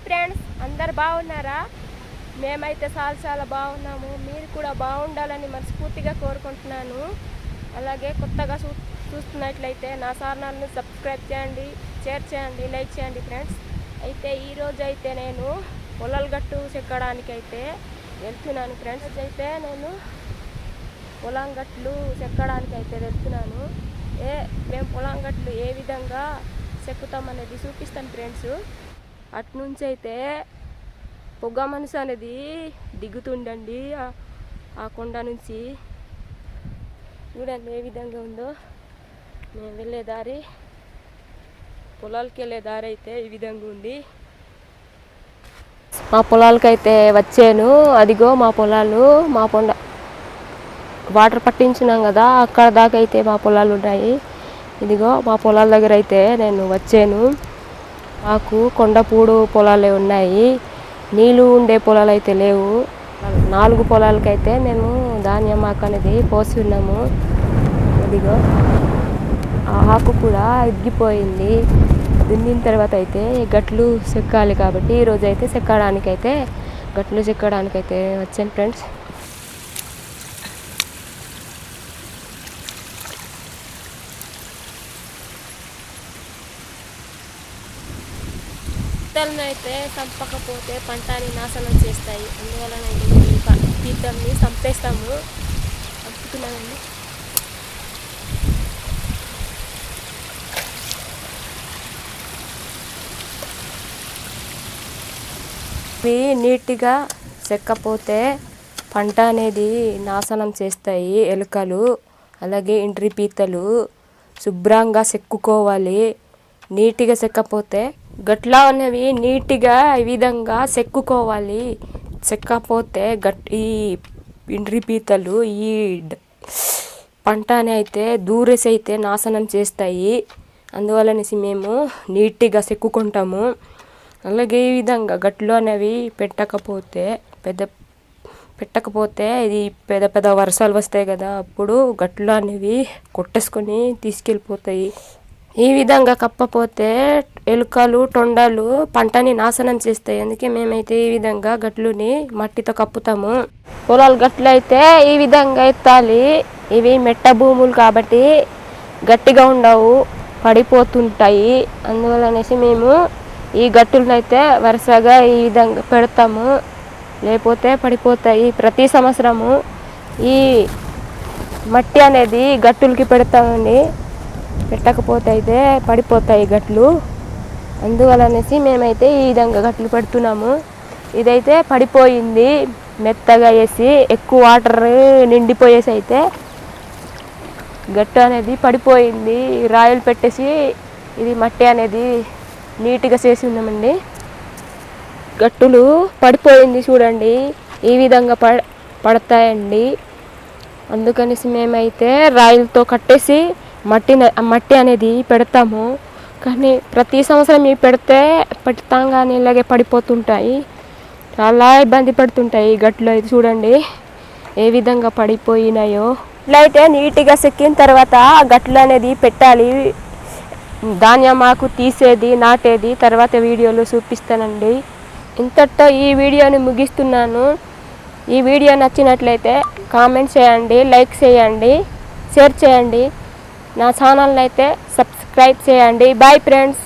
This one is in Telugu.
హాయ్ ఫ్రెండ్స్ అందరు బాగున్నారా? మేమైతే చాలా చాలా బాగున్నాము. మీరు కూడా బాగుండాలని మనస్ఫూర్తిగా కోరుకుంటున్నాను. అలాగే కొత్తగా చూ చూస్తున్నట్లయితే నా ఛానల్ని సబ్స్క్రైబ్ చేయండి షేర్ చేయండి లైక్ చేయండి ఫ్రెండ్స్. అయితే ఈరోజు అయితే నేను పొలాలగట్టు చెక్కడానికి అయితే వెళ్తున్నాను ఫ్రెండ్స్. అయితే నేను పొలం గట్లు చెక్కడానికి అయితే వెళ్తున్నాను. ఏ మేము పొలం గట్లు ఏ విధంగా చెక్కుతామనేది చూపిస్తాను ఫ్రెండ్స్. అట్నుంచి అయితే పొగ మనసు అనేది దిగుతుండండి. ఆ- కొండ నుంచి. చూడండి ఏ విధంగా ఉందో. మేము వెళ్ళే దారి పొలాలకి వెళ్ళే దారి అయితే ఈ విధంగా ఉంది. మా పొలాలకైతే వచ్చాను. అదిగో మా పొలాలు మా పొండ వాటర్ పట్టించినాం కదా అక్కడ దాకా అయితే మా పొలాలు ఉన్నాయి. ఇదిగో మా పొలాల దగ్గర అయితే నేను వచ్చాను. మాకు కొండపూడు పొలాలే ఉన్నాయి. నీళ్ళు ఉండే పొలాలు అయితే లేవు. నాలుగు పొలాలకైతే మేము ధాన్యం ఆకు అనేది పోసి ఉన్నాము. ఇదిగో ఆ ఆకు కూడా ఎగ్గిపోయింది దున్నిన తర్వాత అయితే గట్లు చెక్కాలి కాబట్టి ఈరోజు అయితే చెక్కడానికైతే గట్లు చెక్కడానికైతే వచ్చాను ఫ్రెండ్స్. పీతలను అయితే చంపకపోతే పంటని నాశనం చేస్తాయి. అందువలన అయితే ఈ పీతల్ని చంపేస్తాము. చంపుతున్నామండి ఇవి నీట్గా చెక్కపోతే పంట అనేది నాశనం చేస్తాయి. ఎలుకలు అలాగే ఇంట్రి పీతలు శుభ్రంగా చెక్కుకోవాలి. నీట్గా చెక్కపోతే గట్లా అనేవి నీట్గా ఈ విధంగా చెక్కుకోవాలి చెక్కపోతే గట్ ఈ ఇండ్రి పీతలు ఈ పంట పంటని అయితే దూరేసి అయితే నాశనం చేస్తాయి. అందువలనేసి మేము నీట్గా చెక్కుకుంటాము అలాగే ఈ విధంగా గట్లు అనేవి పెట్టకపోతే పెద్ద పెట్టకపోతే ఇది పెద్ద పెద్ద వర్షాలు వస్తాయి కదా. అప్పుడు గట్లు అనేవి కొట్టేసుకొని తీసుకెళ్ళిపోతాయి. ఈ విధంగా కప్పపోతే ఎలుకలు టొండలు పంటని నాశనం చేస్తాయి. అందుకే మేమైతే ఈ విధంగా గట్లుని మట్టితో కప్పుతాము. పొలాలు గట్లు అయితే ఈ విధంగా ఎత్తాలి. ఇవి మెట్ట భూములు కాబట్టి గట్టిగా ఉండవు పడిపోతుంటాయి. అందువలనేసి మేము ఈ గట్టులను వరుసగా ఈ విధంగా పెడతాము. లేకపోతే పడిపోతాయి. ప్రతి సంవత్సరము ఈ మట్టి అనేది గట్టులకి పెడతామండి. పెట్టకపోతే అయితే పడిపోతాయి గట్లు. అందువలనేసి మేమైతే ఈ విధంగా గట్లు పెడుతున్నాము. ఇదైతే పడిపోయింది మెత్తగా వేసి ఎక్కువ వాటర్ నిండిపోయేసి అయితే గట్టు అనేది పడిపోయింది. రాయలు పెట్టేసి ఇది మట్టి అనేది నీట్గా చేసి ఉన్నామండి. గట్టులు పడిపోయింది చూడండి. ఈ విధంగా పడ పడతాయండి. అందుకనేసి మేమైతే రాయిలతో కట్టేసి మట్టి మట్టి అనేది పెడతాము. కానీ ప్రతి సంవత్సరం ఇవి పెడితే పెడతాం కానీ ఇలాగే పడిపోతుంటాయి. చాలా ఇబ్బంది పడుతుంటాయి గట్లు అయితే చూడండి ఏ విధంగా పడిపోయినాయో. ఇట్లా అయితే నీట్గా సెక్కిన తర్వాత గట్లు అనేది పెట్టాలి. ధాన్యం మాకు తీసేది నాటేది తర్వాత వీడియోలో చూపిస్తానండి. ఇంతటితో ఈ వీడియోని ముగిస్తున్నాను. ఈ వీడియో నచ్చినట్లయితే కామెంట్ చేయండి లైక్ చేయండి షేర్ చేయండి. నా ఛానల్ని అయితే సబ్స్క్రైబ్ చేయండి. Bye friends